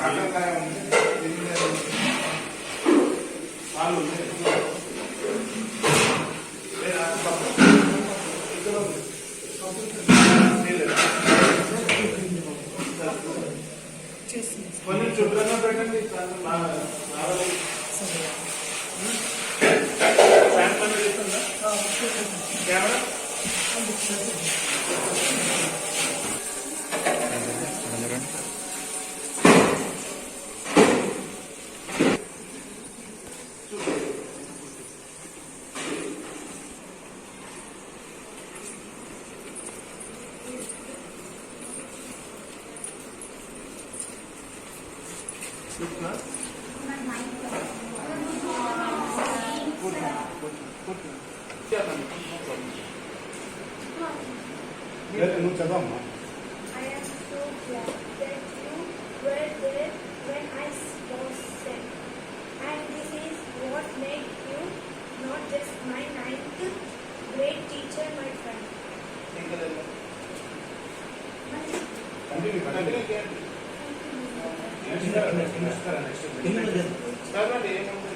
కాకరకాయ ఉంది ఎనిమిది పాలు ఉన్నాయి లేదా పప్పు. ఇక్కడ Good? Good. Good, good I am so glad you were there when I was. And this is what made you not just my ninth teacher, my friend. Thank you చదవండి ఏముంది